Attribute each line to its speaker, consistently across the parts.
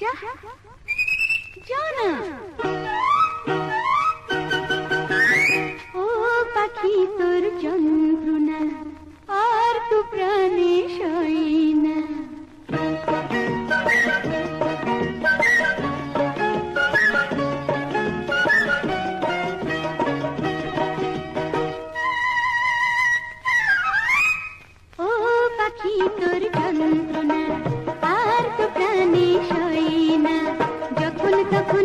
Speaker 1: যা। যা না। ও তোর যন্ত্রণা আর তু প্রাণে সই না ও পাখি তোর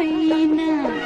Speaker 1: 为难。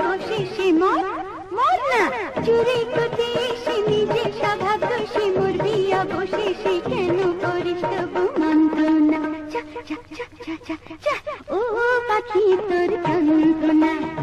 Speaker 1: বসে সে মন মন না। চুরি করতে এসে নিজে ও পাখি তোর কান্তনা